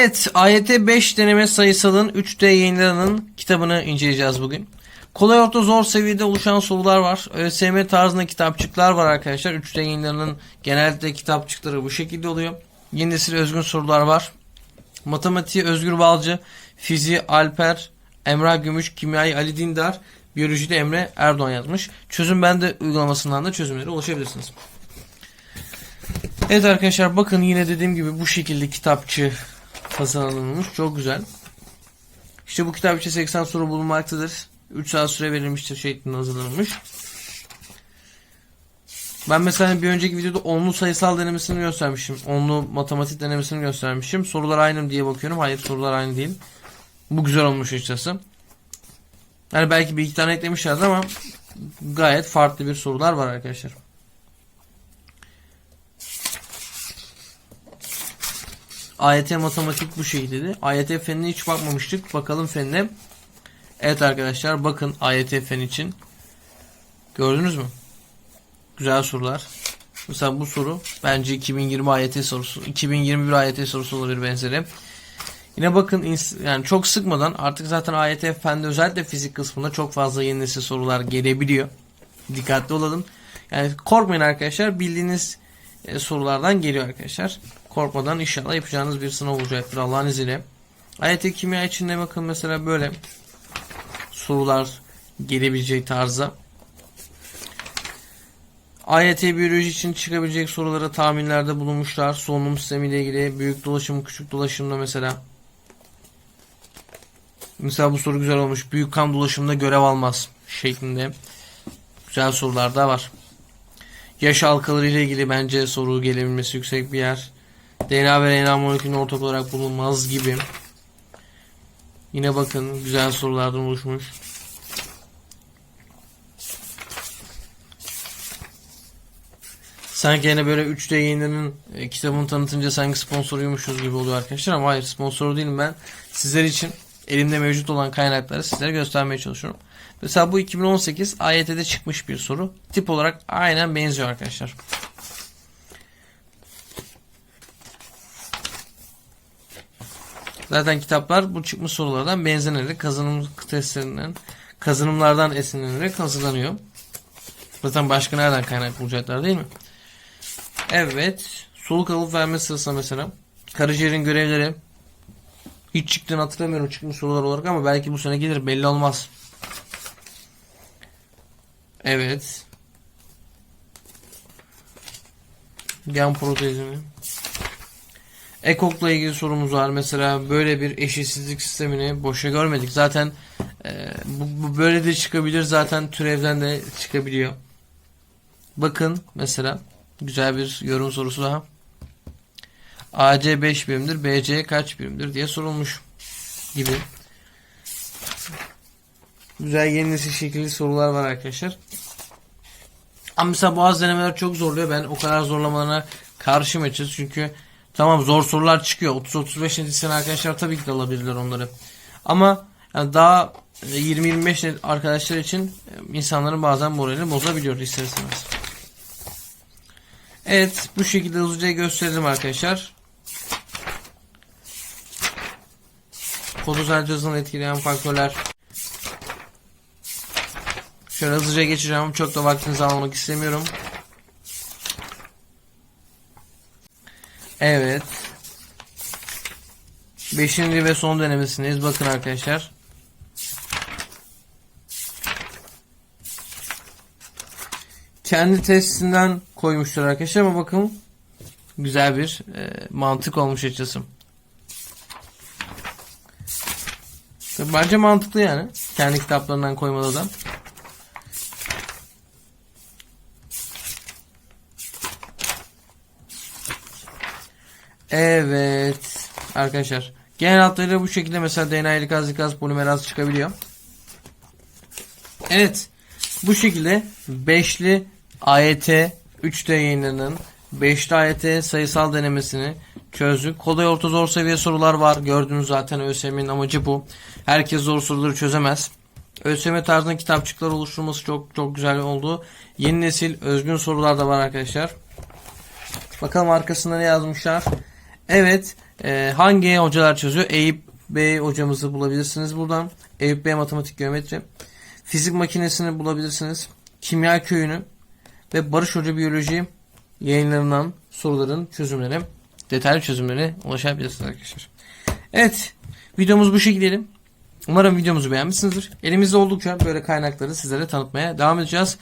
Evet, AYT 5 deneme sayısalın 3D yayınlarının kitabını inceleyeceğiz bugün. Kolay orta zor seviyede oluşan sorular var. ÖSYM tarzında kitapçıklar var arkadaşlar. 3D yayınlarının genellikle kitapçıkları bu şekilde oluyor. Yeni nesil özgün sorular var. Matematiği Özgür Balcı, fiziği Alper, Emrah Gümüş, kimyayı Ali Dindar, biyolojide Emre Erdoğan yazmış. Çözüm bende uygulamasından da çözümlere ulaşabilirsiniz. Evet arkadaşlar bakın yine dediğim gibi bu şekilde kitapçı hazırlanılmış. Çok güzel. İşte bu kitap için 80 soru bulunmaktadır. 3 saat süre verilmiştir şeklinde hazırlanmış. Ben mesela bir önceki videoda onlu sayısal denemesini göstermişim. Onlu matematik denemesini göstermişim. Sorular aynı mı diye bakıyorum. Hayır sorular aynı değil. Bu güzel olmuş açıkçası. Yani belki bir iki tane eklemişlerdi ama gayet farklı bir sorular var arkadaşlar. AYT matematik bu şekilde. AYT fenine hiç bakmamıştık. Bakalım fenine. Evet arkadaşlar bakın AYT fen için. Gördünüz mü? Güzel sorular. Mesela bu soru bence 2020 AYT sorusu. 2021 AYT sorusu olabilir benzeri. Yine bakın yani çok sıkmadan artık zaten AYT fende özellikle fizik kısmında çok fazla yeni nesil sorular gelebiliyor. Dikkatli olalım. Yani korkmayın arkadaşlar. Bildiğiniz e, sorulardan geliyor arkadaşlar. Korkmadan inşallah yapacağınız bir sınav olacaktır Allah'ın izniyle. AYT kimya içinde bakın mesela böyle sorular gelebilecek tarzda. AYT biyoloji için çıkabilecek sorulara tahminlerde bulunmuşlar. Solunum sistemiyle ilgili büyük dolaşım, küçük dolaşımda mesela. Mesela bu soru güzel olmuş. Büyük kan dolaşımında görev almaz şeklinde. Güzel sorular da var. Yaş halkaları ile ilgili bence soru gelebilmesi yüksek bir yer. DNA ve RNA molekülünün ortak olarak bulunmaz gibi. Yine bakın güzel sorulardan oluşmuş. Sanki yine böyle 3D yayınlarının e, kitabını tanıtınca sanki sponsoruymuşuz gibi oluyor arkadaşlar ama hayır sponsor değilim ben. Sizler için elimde mevcut olan kaynakları sizlere göstermeye çalışıyorum. Mesela bu 2018 AYT'de çıkmış bir soru. Tip olarak aynen benziyor arkadaşlar. Zaten kitaplar bu çıkmış sorulardan benzenerek kazanım testlerinden kazanımlardan esinlenerek hazırlanıyor. Zaten başka nereden kaynak bulacaklar değil mi? Evet. Soluk alıp verme sırasında mesela. Karaciğerin görevleri hiç çıktığını hatırlamıyorum çıkmış sorular olarak ama belki bu sene gelir belli olmaz. Evet. Gen protezimi. Ekok'la ilgili sorumuz var. Mesela böyle bir eşitsizlik sistemini boşa görmedik. Zaten e, bu, bu böyle de çıkabilir. Zaten türevden de çıkabiliyor. Bakın mesela güzel bir yorum sorusu daha. AC 5 birimdir, BC kaç birimdir diye sorulmuş gibi. Güzel yeni nesil şekilli sorular var arkadaşlar. Ama mesela bazı denemeler çok zorluyor. Ben o kadar zorlamalarına karşıyım açıkçası. Çünkü tamam zor sorular çıkıyor. 30-35 net isteyen arkadaşlar tabii ki de alabilirler onları. Ama yani daha 20-25 net arkadaşlar için e, insanların bazen moralini bozabiliyor ister istemez. Evet bu şekilde hızlıca gösterelim arkadaşlar. Fotosel hızını etkileyen faktörler. Şöyle hızlıca geçeceğim. Çok da vaktinizi almak istemiyorum. Evet. Beşinci ve son denemesindeyiz. Bakın arkadaşlar. Kendi testinden koymuşlar arkadaşlar ama bakın güzel bir e, mantık olmuş açıkçası. Bence mantıklı yani. Kendi kitaplarından koymalı da. Evet. Arkadaşlar. Genel hatlarıyla bu şekilde mesela DNA helikaz likaz polimeraz çıkabiliyor. Evet. Bu şekilde 5'li AYT 3D yayınlarının 5'li AYT sayısal denemesini çözdük. Kolay orta zor seviye sorular var. Gördüğünüz zaten ÖSYM'nin amacı bu. Herkes zor soruları çözemez. ÖSYM tarzında kitapçıklar oluşturması çok çok güzel oldu. Yeni nesil özgün sorular da var arkadaşlar. Bakalım arkasında ne yazmışlar. Evet. Ee, hangi hocalar çözüyor? Eyüp Bey hocamızı bulabilirsiniz buradan. Eyüp Bey Matematik Geometri. Fizik makinesini bulabilirsiniz. Kimya köyünü ve Barış Hoca Biyoloji yayınlarından soruların çözümleri, detaylı çözümlerine ulaşabilirsiniz arkadaşlar. Evet, videomuz bu şekilde. Umarım videomuzu beğenmişsinizdir. Elimizde oldukça böyle kaynakları sizlere tanıtmaya devam edeceğiz.